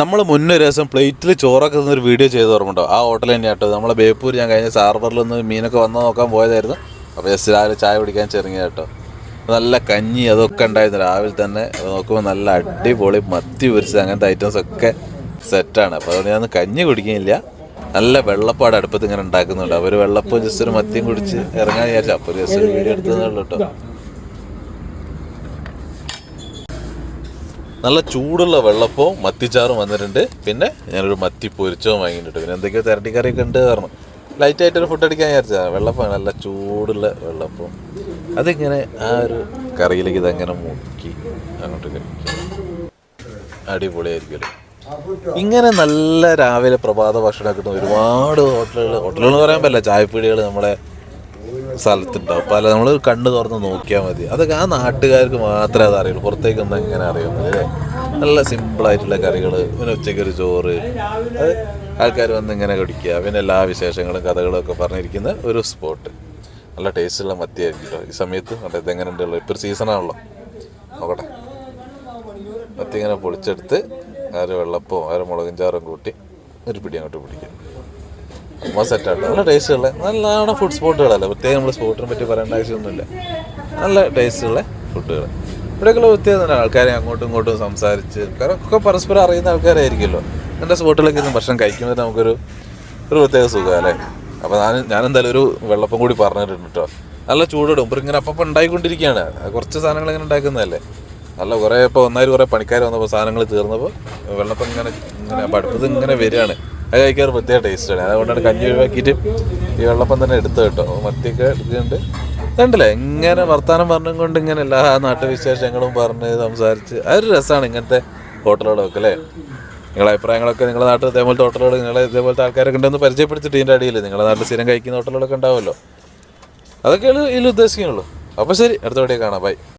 നമ്മൾ മുന്നേ ഒരു ദിവസം പ്ലേറ്റിൽ ചോറൊക്കെ ഒരു വീഡിയോ ചെയ്ത് ഓർമ്മയുണ്ടോ? ആ ഹോട്ടൽ തന്നെ കേട്ടോ നമ്മളെ ബേപ്പൂർ ഞാൻ കഴിഞ്ഞ സാർബറിൽ നിന്ന് മീനൊക്കെ വന്ന് നോക്കാൻ പോയതായിരുന്നു. അപ്പോൾ ജസ്റ്റ് രാവിലെ ചായ കുടിക്കാൻ ചെറിയ കേട്ടോ നല്ല കഞ്ഞി അതൊക്കെ ഉണ്ടായിരുന്നു. രാവിലെ തന്നെ നോക്കുമ്പോൾ നല്ല അടിപൊളി മത്തി പൊരിച്ചത് അങ്ങനത്തെ ഐറ്റംസ് ഒക്കെ സെറ്റാണ് അപ്പോൾ അതുകൊണ്ട് ഞാൻ കഞ്ഞി കുടിക്കുന്നില്ല നല്ല വെള്ളപ്പാട് അടുപ്പത്ത് ഇങ്ങനെ ഉണ്ടാക്കുന്നുണ്ട്. അവർ വെള്ളപ്പം ജസ്റ്റ് ഒരു മത്തിയും കുടിച്ച് ഇറങ്ങാൻ വിചാരിച്ചു. അപ്പോൾ ജസ്റ്റ് ഒരു വീഡിയോ എടുത്തതേ ഉള്ളൂ കേട്ടോ നല്ല ചൂടുള്ള വെള്ളപ്പവും മത്തിച്ചാറും വന്നിട്ടുണ്ട്. പിന്നെ ഞാനൊരു മത്തി പൊരിച്ചവും വാങ്ങിയിട്ടുണ്ട്. പിന്നെ എന്തൊക്കെയോ തിരട്ടിക്കറിയൊക്കെ ഉണ്ട് പറഞ്ഞു. ലൈറ്റ് ആയിട്ടൊരു ഫുഡ് അടിക്കാൻ വിചാരിച്ചാ വെള്ളപ്പം നല്ല ചൂടുള്ള വെള്ളപ്പം. അതിങ്ങനെ ആ ഒരു കറിയിലേക്ക് ഇതങ്ങനെ മുക്കി അങ്ങോട്ട് അടിപൊളിയായിരിക്കും ഇങ്ങനെ നല്ല രാവിലെ പ്രഭാത ഭക്ഷണം കിട്ടുന്ന ഒരുപാട് ഹോട്ടലുകൾ ഹോട്ടലുകൾ എന്ന് പറയാൻ പറ്റില്ല. ചായപ്പീടികൾ നമ്മുടെ സ്ഥലത്തുണ്ടാവും. പല നമ്മൾ കണ്ണ് തുറന്ന് നോക്കിയാൽ മതി. അതൊക്കെ ആ നാട്ടുകാർക്ക് മാത്രമേ അത് അറിയുള്ളൂ. പുറത്തേക്കൊന്നും എങ്ങനെ അറിയുന്നത് അല്ലേ? നല്ല സിമ്പിളായിട്ടുള്ള കറികൾ പിന്നെ ഉച്ചക്കൊരു ചോറ്. അത് ആൾക്കാർ വന്ന് ഇങ്ങനെ കുടിക്കുക. പിന്നെ എല്ലാ വിശേഷങ്ങളും കഥകളും ഒക്കെ പറഞ്ഞിരിക്കുന്ന ഒരു സ്പോട്ട് നല്ല ടേസ്റ്റുള്ള മത്തിയായിരിക്കും കേട്ടോ ഈ സമയത്ത് അവിടെ ഇതെങ്ങനെ ഉണ്ടല്ലോ ഇപ്പോൾ ഒരു സീസണാണല്ലോ നോക്കട്ടെ. മത്തി ഇങ്ങനെ പൊളിച്ചെടുത്ത് അര വെള്ളപ്പവും അര മുളകും ചാറും കൂട്ടി ഒരു പിടി അങ്ങോട്ട് പിടിക്കും സംഭവം സെറ്റായിട്ട് നല്ല ടേസ്റ്റുള്ള നല്ല ഫുഡ് സ്പോട്ടുകളല്ല പ്രത്യേകം നമ്മൾ സ്പോട്ടിനെ പറ്റി പറയേണ്ട ആവശ്യമൊന്നുമില്ല. നല്ല ടേസ്റ്റുള്ള ഫുഡുകൾ ഇവിടെയൊക്കെയുള്ള വ്യത്യാസം ആൾക്കാരെ അങ്ങോട്ടും ഇങ്ങോട്ടും സംസാരിച്ച്. കാരണം ഒക്കെ പരസ്പരം അറിയുന്ന ആൾക്കാരായിരിക്കുമല്ലോ. എന്റെ സ്പോട്ടിലൊക്കെ ഇന്ന് ഭക്ഷണം കഴിക്കുമ്പോൾ നമുക്കൊരു ഒരു പ്രത്യേക സുഖം അല്ലേ അപ്പോൾ ഞാൻ എന്തായാലും ഒരു വെള്ളപ്പം കൂടി പറഞ്ഞിട്ടുണ്ട് കേട്ടോ നല്ല ചൂടിടും. ഇപ്പം ഇങ്ങനെ അപ്പം ഉണ്ടായിക്കൊണ്ടിരിക്കുകയാണ്. കുറച്ച് സാധനങ്ങൾ ഇങ്ങനെ ഉണ്ടാക്കുന്നതല്ലേ? നല്ല കുറേ ഇപ്പോൾ ഒന്നായി കുറേ പണിക്കാർ വന്നപ്പോൾ സാധനങ്ങൾ തീർന്നപ്പോൾ വെള്ളപ്പം ഇങ്ങനെ ഇങ്ങനെ പഠിപ്പത് ഇങ്ങനെ വരികയാണ്. അത് കഴിക്കാൻ പ്രത്യേക ടേസ്റ്റാണ് അതുകൊണ്ടാണ് കഞ്ഞി ഒഴിവാക്കിയിട്ട് ഈ വെള്ളപ്പം തന്നെ എടുത്തു കേട്ടോ. മത്തിയൊക്കെ എടുക്കുന്നുണ്ട് കണ്ടില്ലേ? ഇങ്ങനെ വർത്തമാനം പറഞ്ഞും കൊണ്ട് ഇങ്ങനെ എല്ലാ നാട്ടുവിശേഷങ്ങളും പറഞ്ഞ് സംസാരിച്ച് അതൊരു രസമാണ് ഇങ്ങനത്തെ ഹോട്ടലുകളൊക്കെ അല്ലേ? നിങ്ങളെ അഭിപ്രായങ്ങളൊക്കെ നിങ്ങളുടെ നാട്ടിൽ ഇതേപോലത്തെ ഹോട്ടലുകൾ നിങ്ങളെ ഇതേപോലത്തെ ആൾക്കാരൊക്കെ ഉണ്ടെന്ന് പരിചയപ്പെടുത്തിയിട്ട് ഇതിന്റെ അടിയിൽ നിങ്ങളുടെ നാട്ടിൽ സ്ഥിരം കഴിക്കുന്ന ഹോട്ടലുകളൊക്കെ ഉണ്ടാവുമല്ലോ. അതൊക്കെയാണ് ഇതിൽ ഉദ്ദേശിക്കുന്നുള്ളൂ. അപ്പോൾ ശരി അടുത്ത വീഡിയോ കാണാം. ബൈ